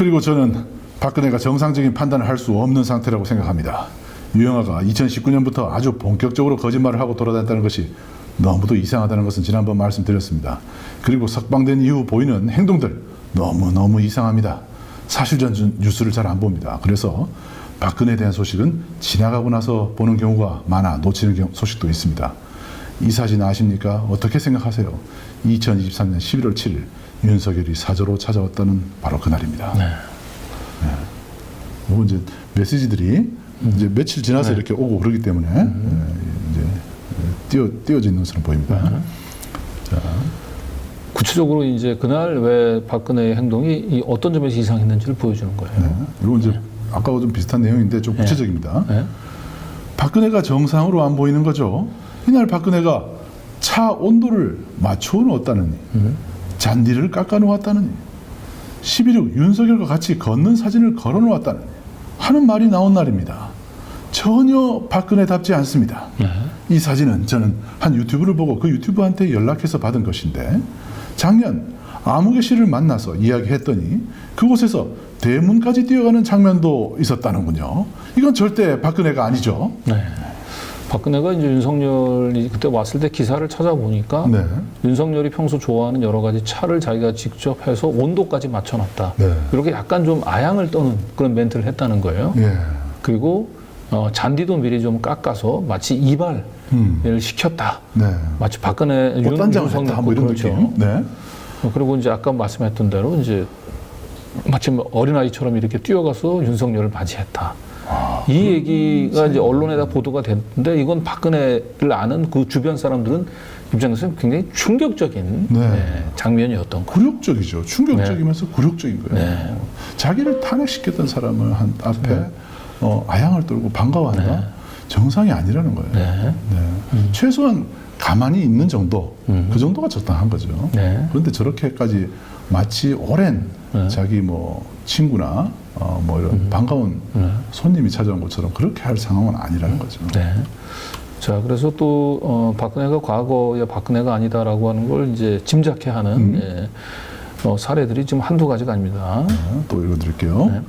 그리고 저는 박근혜가 정상적인 판단을 할 수 없는 상태라고 생각합니다. 유영아가 2019년부터 아주 본격적으로 거짓말을 하고 돌아다녔다는 것이 너무도 이상하다는 것은 지난번 말씀드렸습니다. 그리고 석방된 이후 보이는 행동들 너무너무 이상합니다. 사실전 주- 뉴스를 잘 안 봅니다. 그래서 박근혜에 대한 소식은 지나가고 나서 보는 경우가 많아 놓치는 소식도 있습니다. 이 사진 아십니까? 어떻게 생각하세요? 2023년 11월 7일 윤석열이 사저로 찾아왔다는 바로 그날입니다. 네. 뭐 이제 메시지들이 이제 며칠 지나서 이렇게 오고 그러기 때문에 예, 이제 띄어 있는 것으로 보입니다. 구체적으로 이제 그날 왜 박근혜의 행동이 이 어떤 점에서 이상했는지를 보여주는 거예요. 네. 그리고 이제 아까와 좀 비슷한 내용인데 좀 구체적입니다. 네. 박근혜가 정상으로 안 보이는 거죠. 이날 박근혜가 차 온도를 맞춰 놓았다느니 잔디를 깎아 놓았다느니 11일 윤석열과 같이 걷는 사진을 걸어 놓았다느니 하는 말이 나온 날입니다. 전혀 박근혜답지 않습니다. 네. 이 사진은 저는 한 유튜브를 보고 그 유튜브한테 연락해서 받은 것인데 작년 아무개 씨를 만나서 이야기했더니 그곳에서 대문까지 뛰어가는 장면도 있었다는군요. 이건 절대 박근혜가 아니죠. 네. 박근혜가 이제 윤석열이 그때 왔을 때 기사를 찾아보니까 네. 윤석열이 평소 좋아하는 여러 가지 차를 자기가 직접 해서 온도까지 맞춰놨다. 네. 이렇게 약간 좀 아양을 떠는 그런 멘트를 했다는 거예요. 예. 그리고 어, 잔디도 미리 좀 깎아서 마치 이발을 음. 시켰다. 네. 마치 박근혜 윤- 꽃단장을 윤석열 뭐 이런 그렇죠. 네. 어, 그리고 이제 아까 말씀했던 대로 이제 마치 뭐 어린아이처럼 이렇게 뛰어가서 윤석열을 맞이했다. 아, 이 얘기가 이제 언론에다 보도가 됐는데 이건 박근혜를 아는 그 주변 사람들은 입장에서 굉장히 충격적인 네. 네, 장면이었던 거. 굴욕적이죠. 충격적이면서 굴욕적인 거예요. 네. 자기를 탄핵시켰던 사람을 한 앞에 어, 아양을 떨고 반가워한다. 정상이 아니라는 거예요. 네. 네. 최소한 가만히 있는 정도, 그 정도가 적당한 거죠. 네. 그런데 저렇게까지 마치 오랜 네. 자기 뭐 친구나 어, 뭐 이런 반가운 네. 손님이 찾아온 것처럼 그렇게 할 상황은 아니라는 거죠. 네. 자, 그래서 또, 어, 박근혜가 과거의 박근혜가 아니다라고 하는 걸 이제 짐작해 하는, 음. 예, 어, 사례들이 지금 한두 가지가 아닙니다. 자, 또 읽어드릴게요. 네.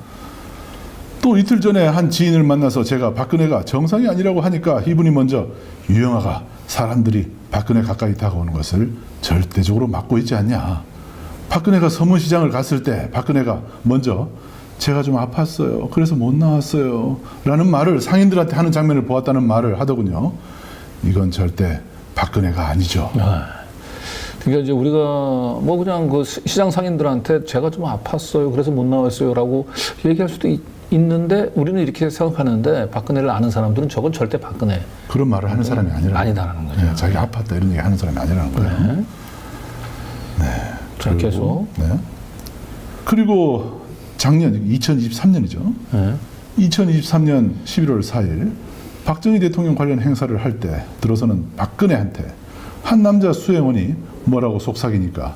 또 이틀 전에 한 지인을 만나서 제가 박근혜가 정상이 아니라고 하니까 이분이 먼저 유영아가 사람들이 박근혜 가까이 다가오는 것을 절대적으로 막고 있지 않냐. 박근혜가 서문시장을 갔을 때 박근혜가 먼저 제가 좀 아팠어요. 그래서 못 나왔어요. 라는 말을 상인들한테 하는 장면을 보았다는 말을 하더군요. 이건 절대 박근혜가 아니죠. 그러니까 이제 우리가 뭐 그냥 그 시- 시장 상인들한테 제가 좀 아팠어요. 그래서 못 나왔어요라고 얘기할 수도 있, 있는데 우리는 이렇게 생각하는데 박근혜를 아는 사람들은 저건 절대 박근혜 그런 말을 하는 사람이 아니라. 아니다라는 거죠. 네, 자기 아팠다 이런 얘기 하는 사람이 아니라는 거예요. 자, 계속. 네. 그리고 작년 2023년이죠. 네. 2023년 11월 4일 박정희 대통령 관련 행사를 할 때 들어서는 박근혜한테 한 남자 수행원이 뭐라고 속삭이니까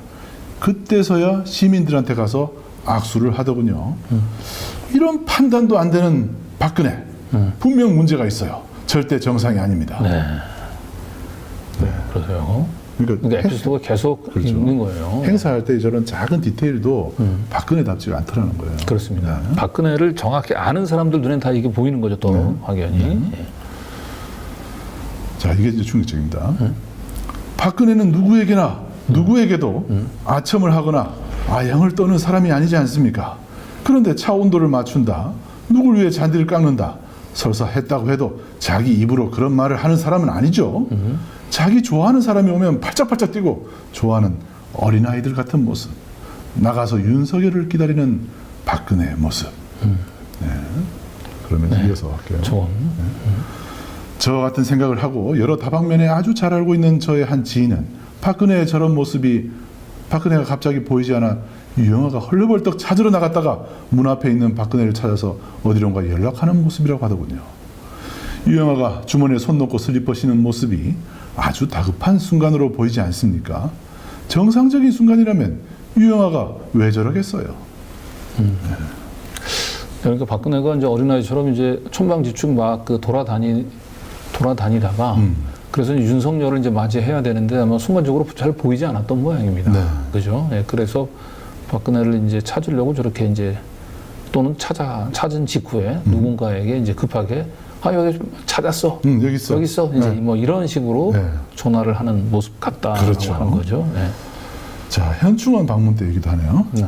그때서야 시민들한테 가서 악수를 하더군요. 이런 판단도 안 되는 박근혜 분명 문제가 있어요. 절대 정상이 아닙니다. 네. 네. 그러세요. 그러니까 그러니까 에피소드가 계속 그렇죠. 있는 거예요. 행사할 때 저런 작은 디테일도 박근혜 답지가 않더라는 거예요. 그렇습니다. 네. 박근혜를 정확히 아는 사람들 눈엔 다 이게 보이는 거죠, 또 네. 확연히. 예. 자, 이게 이제 충격적입니다. 박근혜는 누구에게나 누구에게도 아첨을 하거나 아양을 떠는 사람이 아니지 않습니까? 그런데 차 온도를 맞춘다. 누굴 위해 잔디를 깎는다. 설사 했다고 해도 자기 입으로 그런 말을 하는 사람은 아니죠. 자기 좋아하는 사람이 오면 팔짝팔짝 뛰고 좋아하는 어린아이들 같은 모습. 나가서 윤석열을 기다리는 박근혜의 모습. 네. 그러면 이어서 할게요. 좀. 저와 같은 생각을 하고 여러 다방면에 아주 잘 알고 있는 저의 한 지인은 박근혜의 저런 모습이 박근혜가 갑자기 보이지 않아 유영아가 헐레벌떡 찾으러 나갔다가 문 앞에 있는 박근혜를 찾아서 어디론가 연락하는 모습이라고 하더군요. 유영아가 주머니에 손 넣고 슬리퍼 신은 모습이 아주 다급한 순간으로 보이지 않습니까? 정상적인 순간이라면 유영아가 왜 저러겠어요? 그러니까 박근혜가 이제 어린아이처럼 이제 촌방지축 막 그 돌아다니 돌아다니다가 음. 그래서 이제 윤석열을 이제 맞이해야 되는데 아마 순간적으로 잘 보이지 않았던 모양입니다. 네. 그죠? 예, 그래서 박근혜를 이제 찾으려고 저렇게 이제 또는 찾아 찾은 직후에 누군가에게 이제 급하게 아 여기 찾았어. 음, 여기 있어. 여기 있어. 이제 네. 뭐 이런 식으로 네. 전화를 하는 모습 같다라고 그렇죠. 하는 거죠. 네. 자, 현충원 방문 때 얘기도 하네요. 네.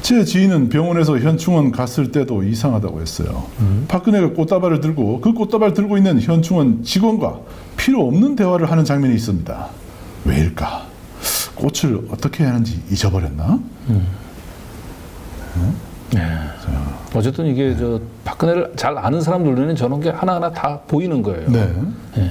제 지인은 병원에서 현충원 갔을 때도 이상하다고 했어요. 박근혜가 꽃다발을 들고 그 꽃다발 들고 있는 현충원 직원과 필요 없는 대화를 하는 장면이 있습니다. 왜일까? 꽃을 어떻게 하는지 잊어버렸나? 네. 어쨌든 이게 저 박근혜를 잘 아는 사람 눈에는 저런 게 하나하나 다 보이는 거예요. 네. 예.